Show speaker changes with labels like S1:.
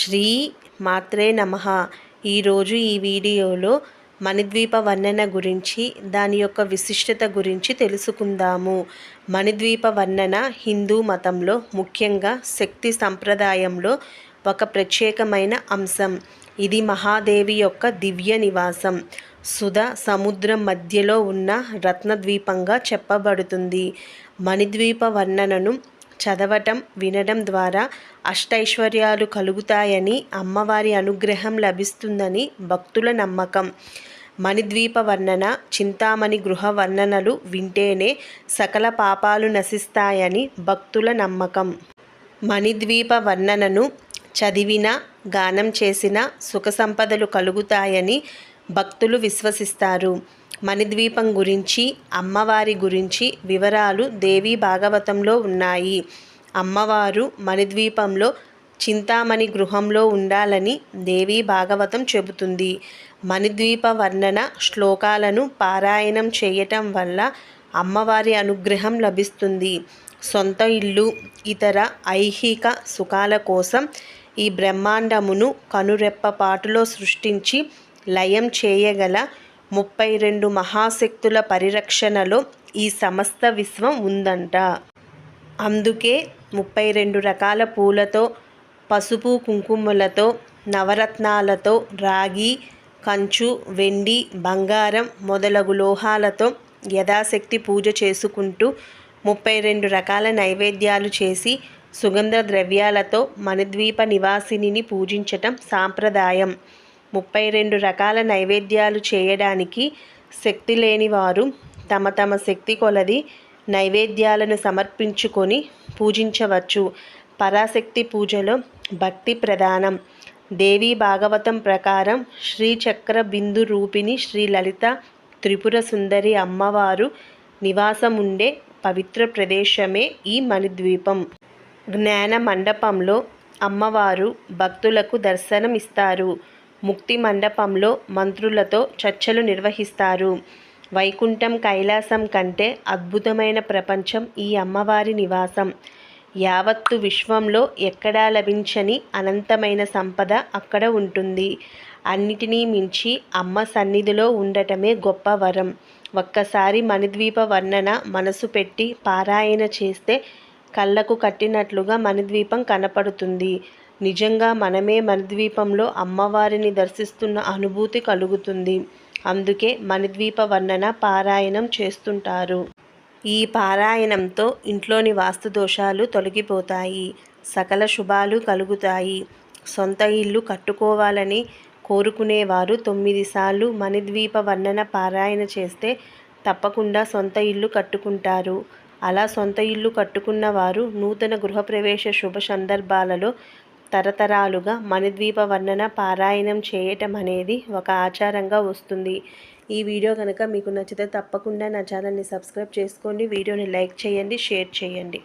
S1: శ్రీ మాత్రే నమ. ఈరోజు ఈ వీడియోలో మణిద్వీప వర్ణన గురించి దాని యొక్క విశిష్టత గురించి తెలుసుకుందాము. మణిద్వీప వర్ణన హిందూ మతంలో ముఖ్యంగా శక్తి సంప్రదాయంలో ఒక ప్రత్యేకమైన అంశం. ఇది మహాదేవి యొక్క దివ్య నివాసం. సుధ సముద్రం మధ్యలో ఉన్న రత్నద్వీపంగా చెప్పబడుతుంది. మణిద్వీప వర్ణనను చదవటం వినడం ద్వారా అష్టైశ్వర్యాలు కలుగుతాయని అమ్మవారి అనుగ్రహం లభిస్తుందని భక్తుల నమ్మకం. మణిద్వీప వర్ణన చింతామణి గృహ వర్ణనలు వింటేనే సకల పాపాలు నశిస్తాయని భక్తుల నమ్మకం. మణిద్వీప వర్ణనను చదివిన గానం చేసిన సుఖ సంపదలు కలుగుతాయని భక్తులు విశ్వసిస్తారు. మణిద్వీపం గురించి అమ్మవారి గురించి వివరాలు దేవి భాగవతంలో ఉన్నాయి. అమ్మవారు మణిద్వీపంలో చింతామణి గృహంలో ఉండాలని దేవి భాగవతం చెబుతుంది. మణిద్వీప వర్ణన శ్లోకాలను పారాయణం చేయటం వల్ల అమ్మవారి అనుగ్రహం లభిస్తుంది. సొంత ఇల్లు ఇతర ఐహిక సుఖాల కోసం ఈ బ్రహ్మాండమును కనురెప్పపాటులో సృష్టించి లయం చేయగల ముప్పై రెండు మహాశక్తుల పరిరక్షణలో ఈ సమస్త విశ్వం ఉందంట. అందుకే ముప్పై రెండు రకాల పూలతో పసుపు కుంకుమలతో నవరత్నాలతో రాగి కంచు వెండి బంగారం మొదలగు లోహాలతో యథాశక్తి పూజ చేసుకుంటూ ముప్పై రెండు రకాల నైవేద్యాలు చేసి సుగంధ ద్రవ్యాలతో మణిద్వీప నివాసిని పూజించటం సాంప్రదాయం. ముప్పై రెండు రకాల నైవేద్యాలు చేయడానికి శక్తి లేని వారు తమ తమ శక్తి కొలది నైవేద్యాలను సమర్పించుకొని పూజించవచ్చు. పరాశక్తి పూజలో భక్తి ప్రధానం. దేవీ భాగవతం ప్రకారం శ్రీచక్ర బిందు రూపిణి శ్రీ లలిత త్రిపుర సుందరి అమ్మవారు నివాసం ఉండే పవిత్ర ప్రదేశమే ఈ మణిద్వీపం జ్ఞాన మండపంలో అమ్మవారు భక్తులకు దర్శనం ఇస్తారు ముక్తి మండపంలో మంత్రులతో చర్చలు నిర్వహిస్తారు. వైకుంఠం కైలాసం కంటే అద్భుతమైన ప్రపంచం ఈ అమ్మవారి నివాసం. యావత్తు విశ్వంలో ఎక్కడా లభించని అనంతమైన సంపద అక్కడ ఉంటుంది. అన్నిటినీ మించి అమ్మ సన్నిధిలో ఉండటమే గొప్ప వరం. ఒక్కసారి మణిద్వీప వర్ణన మనసు పెట్టి పారాయణ చేస్తే కళ్ళకు కట్టినట్లుగా మణిద్వీపం కనపడుతుంది. నిజంగా మనమే మణిద్వీపంలో అమ్మవారిని దర్శిస్తున్న అనుభూతి కలుగుతుంది. అందుకే మణిద్వీప వర్ణన పారాయణం చేస్తుంటారు. ఈ పారాయణంతో ఇంట్లోని వాస్తు దోషాలు తొలగిపోతాయి. సకల శుభాలు కలుగుతాయి. సొంత ఇల్లు కట్టుకోవాలని కోరుకునేవారు తొమ్మిది సార్లు మణిద్వీప వర్ణన పారాయణ చేస్తే తప్పకుండా సొంత ఇల్లు కట్టుకుంటారు. అలా సొంత ఇల్లు కట్టుకున్న వారు నూతన గృహప్రవేశ శుభ సందర్భాలలో తరతరాలుగా మణిద్వీప వర్ణన పారాయణం చేయటం అనేది ఒక ఆచారంగా వస్తుంది. ఈ వీడియో కనుక మీకు నచ్చితే తప్పకుండా నా ఛానల్ని సబ్స్క్రైబ్ చేసుకోండి. వీడియోని లైక్ చేయండి షేర్ చేయండి.